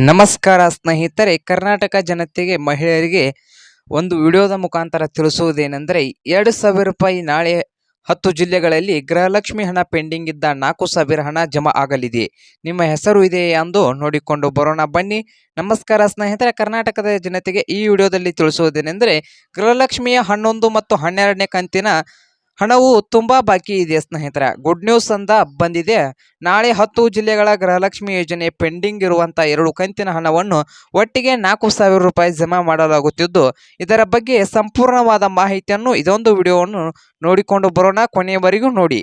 ನಮಸ್ಕಾರ ಸ್ನೇಹಿತರೆ, ಕರ್ನಾಟಕ ಜನತೆಗೆ, ಮಹಿಳೆಯರಿಗೆ ಒಂದು ವಿಡಿಯೋದ ಮುಖಾಂತರ ತಿಳಿಸುವುದೇನೆಂದರೆ, ಎರಡು ಸಾವಿರ ರೂಪಾಯಿ ನಾಳೆ ಹತ್ತು ಜಿಲ್ಲೆಗಳಲ್ಲಿ ಗೃಹಲಕ್ಷ್ಮಿ ಹಣ ಪೆಂಡಿಂಗ್ ಇದ್ದ ನಾಲ್ಕು ಸಾವಿರ ಹಣ ಜಮಾ ಆಗಲಿದೆ. ನಿಮ್ಮ ಹೆಸರು ಇದೆಯೇ ಎಂದು ನೋಡಿಕೊಂಡು ಬರೋಣ ಬನ್ನಿ. ನಮಸ್ಕಾರ ಸ್ನೇಹಿತರೆ, ಕರ್ನಾಟಕದ ಜನತೆಗೆ ಈ ವಿಡಿಯೋದಲ್ಲಿ ತಿಳಿಸುವುದೇನೆಂದರೆ, ಗೃಹಲಕ್ಷ್ಮಿಯ ಹನ್ನೊಂದು ಮತ್ತು ಹನ್ನೆರಡನೇ ಕಂತಿನ ಹಣವು ತುಂಬಾ ಬಾಕಿ ಇದೆ ಸ್ನೇಹಿತರೆ. ಗುಡ್ ನ್ಯೂಸ್ ಅಂತ ಬಂದಿದೆ. ನಾಳೆ ಹತ್ತು ಜಿಲ್ಲೆಗಳ ಗೃಹಲಕ್ಷ್ಮಿ ಯೋಜನೆ ಪೆಂಡಿಂಗ್ ಇರುವಂತಹ ಎರಡು ಕಂತಿನ ಹಣವನ್ನು ಒಟ್ಟಿಗೆ ನಾಲ್ಕು ಸಾವಿರ ರೂಪಾಯಿ ಜಮಾ ಮಾಡಲಾಗುತ್ತಿದ್ದು, ಇದರ ಬಗ್ಗೆ ಸಂಪೂರ್ಣವಾದ ಮಾಹಿತಿಯನ್ನು ಇದೊಂದು ವಿಡಿಯೋವನ್ನು ನೋಡಿಕೊಂಡು ಬರೋಣ, ಕೊನೆಯವರೆಗೂ ನೋಡಿ.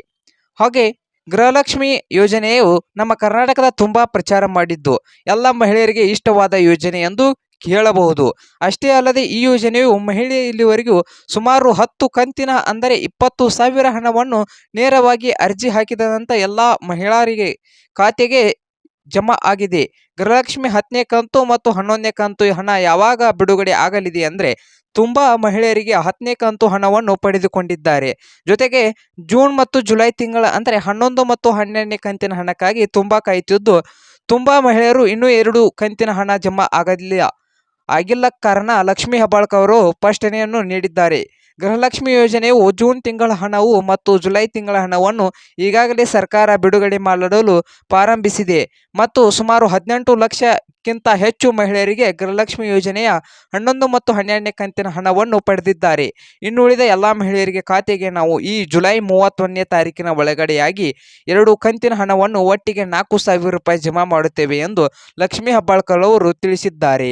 ಹಾಗೆ, ಗೃಹಲಕ್ಷ್ಮಿ ಯೋಜನೆಯು ನಮ್ಮ ಕರ್ನಾಟಕದ ತುಂಬಾ ಪ್ರಚಾರ ಮಾಡಿದ್ದು, ಎಲ್ಲ ಮಹಿಳೆಯರಿಗೆ ಇಷ್ಟವಾದ ಯೋಜನೆ ಎಂದು ಹೇಳಬಹುದು ಅಷ್ಟೇ ಅಲ್ಲದೆ ಈ ಯೋಜನೆಯು ಮಹಿಳೆ ಇಲ್ಲಿವರೆಗೂ ಸುಮಾರು ಹತ್ತು ಕಂತಿನ, ಅಂದರೆ ಇಪ್ಪತ್ತು ಸಾವಿರ ಹಣವನ್ನು ನೇರವಾಗಿ ಅರ್ಜಿ ಹಾಕಿದಂಥ ಎಲ್ಲ ಮಹಿಳೆಯರಿಗೆ ಖಾತೆಗೆ ಜಮಾ ಆಗಿದೆ. ಗೃಹಲಕ್ಷ್ಮಿ ಹತ್ತನೇ ಕಂತು ಮತ್ತು ಹನ್ನೊಂದನೇ ಕಂತು ಹಣ ಯಾವಾಗ ಬಿಡುಗಡೆ ಆಗಲಿದೆ ಅಂದರೆ ತುಂಬ ಮಹಿಳೆಯರಿಗೆ ಹತ್ತನೇ ಕಂತು ಹಣವನ್ನು ಪಡೆದುಕೊಂಡಿದ್ದಾರೆ. ಜೊತೆಗೆ ಜೂನ್ ಮತ್ತು ಜುಲೈ ತಿಂಗಳ, ಅಂದರೆ ಹನ್ನೊಂದು ಮತ್ತು ಹನ್ನೆರಡನೇ ಕಂತಿನ ಹಣಕ್ಕಾಗಿ ತುಂಬ ಕಾಯ್ತಿದ್ದು, ತುಂಬ ಮಹಿಳೆಯರು ಇನ್ನೂ ಎರಡು ಕಂತಿನ ಹಣ ಜಮಾ ಆಗಲಿಲ್ಲ. ಆಗಿಲ್ಲ ಕಾರಣ ಲಕ್ಷ್ಮೀ ಹೆಬ್ಬಾಳ್ಕ ಅವರು ಸ್ಪಷ್ಟನೆಯನ್ನು ನೀಡಿದ್ದಾರೆ. ಗೃಹಲಕ್ಷ್ಮಿ ಯೋಜನೆಯು ಜೂನ್ ತಿಂಗಳ ಹಣವು ಮತ್ತು ಜುಲೈ ತಿಂಗಳ ಹಣವನ್ನು ಈಗಾಗಲೇ ಸರ್ಕಾರ ಬಿಡುಗಡೆ ಮಾಡಲು ಪ್ರಾರಂಭಿಸಿದೆ ಮತ್ತು ಸುಮಾರು ಹದಿನೆಂಟು ಲಕ್ಷಕ್ಕಿಂತ ಹೆಚ್ಚು ಮಹಿಳೆಯರಿಗೆ ಗೃಹಲಕ್ಷ್ಮಿ ಯೋಜನೆಯ ಹನ್ನೊಂದು ಮತ್ತು ಹನ್ನೆರಡನೇ ಕಂತಿನ ಹಣವನ್ನು ಪಡೆದಿದ್ದಾರೆ. ಇನ್ನುಳಿದ ಎಲ್ಲ ಮಹಿಳೆಯರಿಗೆ ಖಾತೆಗೆ ನಾವು ಈ ಜುಲೈ ಮೂವತ್ತೊಂದನೇ ತಾರೀಕಿನ ಒಳಗಡೆಯಾಗಿ ಎರಡು ಕಂತಿನ ಹಣವನ್ನು ಒಟ್ಟಿಗೆ ನಾಲ್ಕು ರೂಪಾಯಿ ಜಮಾ ಮಾಡುತ್ತೇವೆ ಎಂದು ಲಕ್ಷ್ಮೀ ಹಬ್ಬಾಳ್ಕರ್ ಅವರು ತಿಳಿಸಿದ್ದಾರೆ.